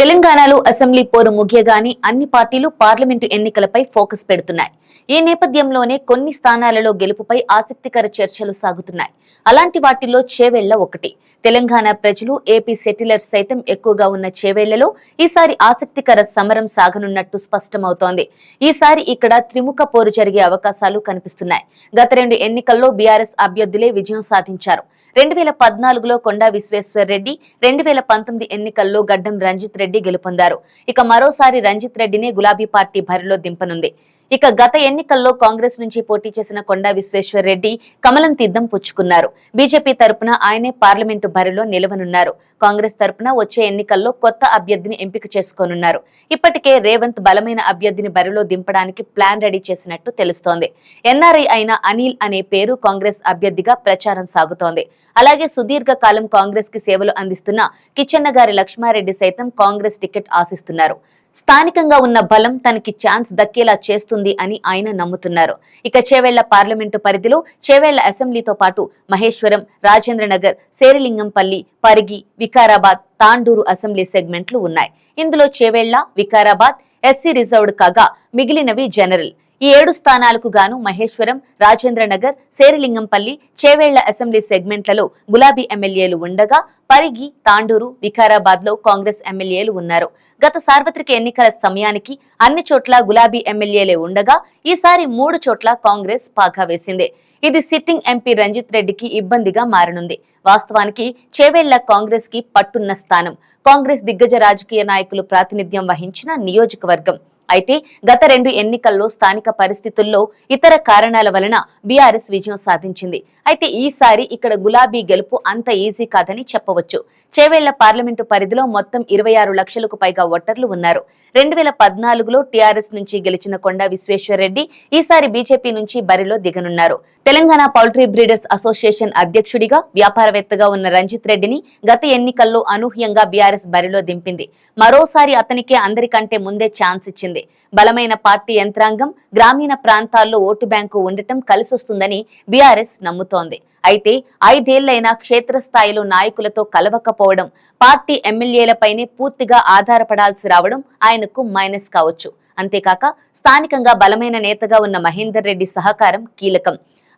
తెలంగాణలో అసెంబ్లీ పోరు ముగియగానే అన్ని పార్టీలు పార్లమెంటు ఎన్నికలపై ఫోకస్ పెడుతున్నాయి. ఈ నేపథ్యంలోనే కొన్ని స్థానాలలో గెలుపుపై ఆసక్తికర చర్చలు సాగుతున్నాయి. అలాంటి వాటిల్లో చేవేళ్ళ ఒకటి. తెలంగాణ ప్రజలు ఏపీ సెటిలర్స్ సైతం ఎక్కువగా ఉన్న చేవేళ్ళలో ఈసారి ఆసక్తికర సమరం సాగనున్నట్టు స్పష్టమవుతోంది. ఈసారి ఇక్కడ త్రిముఖ పోరు జరిగే అవకాశాలు కనిపిస్తున్నాయి. గత రెండు ఎన్నికల్లో బీఆర్ఎస్ అభ్యర్థులే విజయం సాధించారు. రెండు వేల పద్నాలుగులో కొండా విశ్వేశ్వర్ రెడ్డి రెండు వేల పంతొమ్మిది ఎన్నికల్లో గడ్డం రంజిత్ రెడ్డి గెలుపొందారు. ఇక మరోసారి రంజిత్ రెడ్డినే గులాబీ పార్టీ బరిలో దింపనుంది. ఇక గత ఎన్నికల్లో కాంగ్రెస్ నుంచి పోటీ చేసిన కొండా విశ్వేశ్వర్ రెడ్డి కమలం తీర్థం పుచ్చుకున్నారు. బీజేపీ తరపున ఆయనే పార్లమెంటు బరిలో నిలవనున్నారు. కాంగ్రెస్ తరపున వచ్చే ఎన్నికల్లో కొత్త అభ్యర్థిని ఎంపిక చేసుకోనున్నారు. ఇప్పటికే రేవంత్ బలమైన అభ్యర్థిని బరిలో దింపడానికి ప్లాన్ రెడీ చేసినట్టు తెలుస్తోంది. ఎన్ఆర్ఐ అయిన అనిల్ అనే పేరు కాంగ్రెస్ అభ్యర్థిగా ప్రచారం సాగుతోంది. అలాగే సుదీర్ఘ కాలం కాంగ్రెస్కి సేవలు అందిస్తున్న కిచెన్న గారి లక్ష్మారెడ్డి సైతం కాంగ్రెస్ టికెట్ ఆశిస్తున్నారు. స్థానికంగా ఉన్న బలం తనకి ఛాన్స్ దక్కేలా చేస్తుంది అని ఆయన నమ్ముతున్నారు. ఇక చేవేళ్ళ పార్లమెంటు పరిధిలో చేవేళ్ళ అసెంబ్లీతో పాటు మహేశ్వరం రాజేంద్రనగర్ శేరిలింగంపల్లి పరిగి వికారాబాద్ తాండూరు అసెంబ్లీ సెగ్మెంట్లు ఉన్నాయి. ఇందులో చేవేళ్ళ వికారాబాద్ ఎస్సీ రిజర్వ్డ్ కాగా మిగిలినవి జనరల్. ఈ ఏడు స్థానాలకు గాను మహేశ్వరం రాజేంద్రనగర్ శేరిలింగంపల్లి చేవేళ్ళ అసెంబ్లీ సెగ్మెంట్లలో గులాబీ ఎమ్మెల్యేలు ఉండగా పరిగి తాండూరు వికారాబాద్లో కాంగ్రెస్ ఎమ్మెల్యేలు ఉన్నారు. గత సార్వత్రిక ఎన్నికల సమయానికి అన్ని చోట్ల గులాబీ ఎమ్మెల్యేలే ఉండగా ఈసారి మూడు చోట్ల కాంగ్రెస్ పాగా వేసింది. ఇది సిట్టింగ్ ఎంపీ రంజిత్ రెడ్డికి ఇబ్బందిగా మారనుంది. వాస్తవానికి చేవేళ్ళ కాంగ్రెస్కి పట్టున్న స్థానం. కాంగ్రెస్ దిగ్గజ రాజకీయ నాయకులు ప్రాతినిధ్యం వహించిన నియోజకవర్గం. అయితే గత రెండు ఎన్నికల్లో స్థానిక పరిస్థితుల్లో ఇతర కారణాల వలన బీఆర్ఎస్ విజయం సాధించింది. అయితే ఈసారి ఇక్కడ గులాబీ గెలుపు అంత ఈజీ కాదని చెప్పవచ్చు. చేవేళ్ళ పార్లమెంటు పరిధిలో మొత్తం ఇరవై ఆరు లక్షలకు పైగా ఓటర్లు ఉన్నారు. రెండు వేల పద్నాలుగులో టీఆర్ఎస్ నుంచి గెలిచిన కొండా విశ్వేశ్వరరెడ్డి ఈసారి బీజేపీ నుంచి బరిలో దిగనున్నారు. తెలంగాణ పౌల్ట్రీ బ్రీడర్స్ అసోసియేషన్ అధ్యక్షుడిగా వ్యాపారవేత్తగా ఉన్న రంజిత్ రెడ్డిని గత ఎన్నికల్లో అనూహ్యంగా బీఆర్ఎస్ బరిలో దింపింది. మరోసారి అతనికే అందరికంటే ముందే ఛాన్స్ ఇచ్చింది. బలమైన పార్టీ యంత్రాంగం గ్రామీణ ప్రాంతాల్లో ఓటు బ్యాంకు ఉండటం కలిసొస్తుందని బీఆర్ఎస్ నమ్ముతోంది. అయితే ఐదేళ్ళైనా క్షేత్రస్థాయిలో నాయకులతో కలవకపోవడం పార్టీ ఎమ్మెల్యేలపైనే పూర్తిగా ఆధారపడాల్సి రావడం ఆయనకు మైనస్ కావచ్చు. అంతేకాక స్థానికంగా బలమైన నేతగా ఉన్న మహేందర్ రెడ్డి సహకారం కీలకం.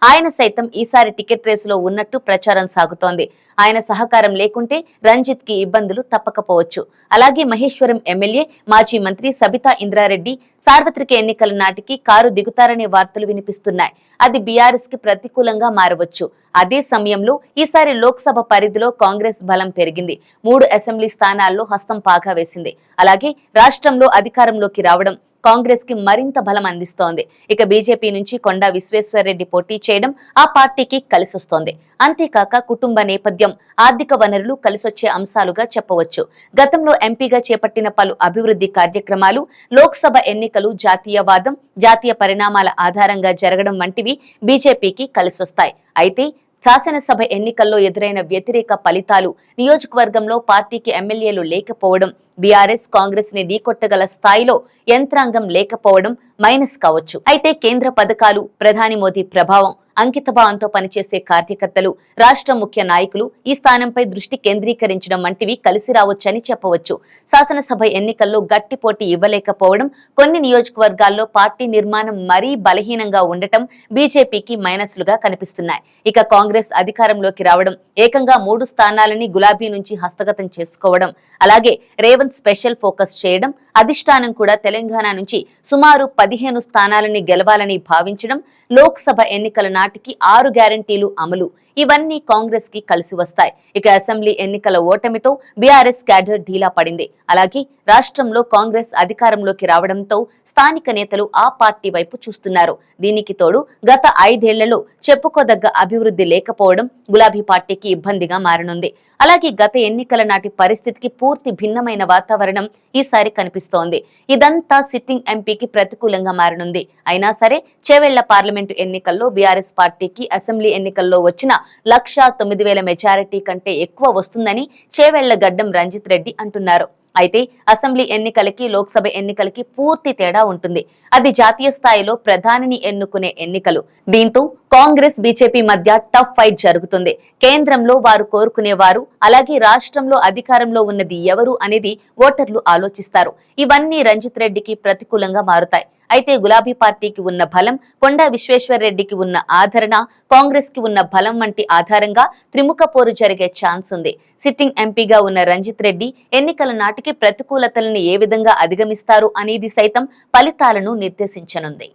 ఆయన సైతం ఈసారి టికెట్ రేసులో ఉన్నట్టు ప్రచారం సాగుతోంది. ఆయన సహకారం లేకుంటే రంజిత్కి ఇబ్బందులు తప్పకపోవచ్చు. అలాగే మహేశ్వరం ఎమ్మెల్యే మాజీ మంత్రి సబితా ఇంద్రారెడ్డి సార్వత్రిక ఎన్నికల నాటికి కారు దిగుతారనే వార్తలు వినిపిస్తున్నాయి. అది బీఆర్ఎస్కి ప్రతికూలంగా మారవచ్చు. అదే సమయంలో ఈసారి లోక్సభ పరిధిలో కాంగ్రెస్ బలం పెరిగింది. మూడు అసెంబ్లీ స్థానాల్లో హస్తం పాగా వేసింది. అలాగే రాష్ట్రంలో అధికారంలోకి రావడం కాంగ్రెస్కి మరింత బలం అందిస్తోంది. ఇక బీజేపీ నుంచి కొండా విశ్వేశ్వరరెడ్డి పోటీ చేయడం ఆ పార్టీకి కలిసొస్తోంది. అంతేకాక కుటుంబ నేపథ్యం ఆర్థిక వనరులు కలిసొచ్చే అంశాలుగా చెప్పవచ్చు. గతంలో ఎంపీగా చేపట్టిన పలు అభివృద్ధి కార్యక్రమాలు లోక్సభ ఎన్నికలు జాతీయవాదం జాతీయ పరిణామాల ఆధారంగా జరగడం వంటివి బీజేపీకి కలిసొస్తాయి. అయితే శాసనసభ ఎన్నికల్లో ఎదురైన వ్యతిరేక ఫలితాలు నియోజకవర్గంలో పార్టీకి ఎమ్మెల్యేలు లేకపోవడం బీఆర్ఎస్ కాంగ్రెస్ని ఢీకొట్టగల స్థాయిలో యంత్రాంగం లేకపోవడం మైనస్ కావచ్చు. అయితే కేంద్ర పథకాలు ప్రధాని మోదీ ప్రభావం అంకితభావంతో పనిచేసే కార్యకర్తలు రాష్ట్ర ముఖ్య నాయకులు ఈ స్థానంపై దృష్టి కేంద్రీకరించడం వంటివి కలిసి రావచ్చని చెప్పవచ్చు. శాసనసభ ఎన్నికల్లో గట్టి పోటీ ఇవ్వలేకపోవడం కొన్ని నియోజకవర్గాల్లో పార్టీ నిర్మాణం మరీ బలహీనంగా ఉండటం బీజేపీకి మైనస్లుగా కనిపిస్తున్నాయి. ఇక కాంగ్రెస్ అధికారంలోకి రావడం ఏకంగా మూడు స్థానాలని గులాబీ నుంచి హస్తగతం చేసుకోవడం అలాగే రేవంత్ స్పెషల్ ఫోకస్ చేయడం అధిష్టానం కూడా తెలంగాణ నుంచి సుమారు పదిహేను స్థానాలని గెలవాలని భావించడం లోక్సభ ఎన్నికల నాటికి ఆరు గ్యారంటీలు అమలు. ఇవన్నీ కాంగ్రెస్కి కలిసి వస్తాయి. ఇక అసెంబ్లీ ఎన్నికల ఓటమితో బీఆర్ఎస్ క్యాడర్ ఢీలా పడింది. అలాగే రాష్ట్రంలో కాంగ్రెస్ అధికారంలోకి రావడంతో స్థానిక నేతలు ఆ పార్టీ వైపు చూస్తున్నారు. దీనికి తోడు గత ఐదేళ్ళలో చెప్పుకోదగ్గ అభివృద్ధి లేకపోవడం గులాబీ పార్టీకి ఇబ్బందిగా మారనుంది. అలాగే గత ఎన్నికల నాటి పరిస్థితికి పూర్తి భిన్నమైన వాతావరణం ఈసారి కనిపిస్తుంది. ఇదంతా సిట్టింగ్ ఎంపీకి ప్రతికూలంగా మారనుంది. అయినా సరే చేవెళ్ళ పార్లమెంటు ఎన్నికల్లో బీఆర్ఎస్ పార్టీకి అసెంబ్లీ ఎన్నికల్లో వచ్చిన లక్షా తొమ్మిది వేల మెజారిటీ కంటే ఎక్కువ వస్తుందని చేవెళ్ళ గడ్డం రంజిత్ రెడ్డి అంటున్నారు. అయితే అసెంబ్లీ ఎన్నికలకి లోక్సభ ఎన్నికలకి పూర్తి తేడా ఉంటుంది. అది జాతీయ స్థాయిలో ప్రధానిని ఎన్నుకునే ఎన్నికలు. దీంతో కాంగ్రెస్ బీజేపీ మధ్య టఫ్ ఫైట్ జరుగుతుంది. కేంద్రంలో వారు కోరుకునేవారు అలాగే రాష్ట్రంలో అధికారంలో ఉన్నది ఎవరు అనేది ఓటర్లు ఆలోచిస్తారు. ఇవన్నీ రంజిత్ రెడ్డికి ప్రతికూలంగా మారుతాయి. అయితే గులాబీ పార్టీకి ఉన్న బలం కొండా విశ్వేశ్వర్ రెడ్డికి ఉన్న ఆదరణ కాంగ్రెస్కి ఉన్న బలం వంటి ఆధారంగా త్రిముఖ పోరు జరిగే ఛాన్స్ ఉంది. సిట్టింగ్ ఎంపీగా ఉన్న రంజిత్ రెడ్డి ఎన్నికల నాటికి ప్రతికూలతలను ఏ విధంగా అధిగమిస్తారు అనేది సైతం ఫలితాలను నిర్దేశించనుంది.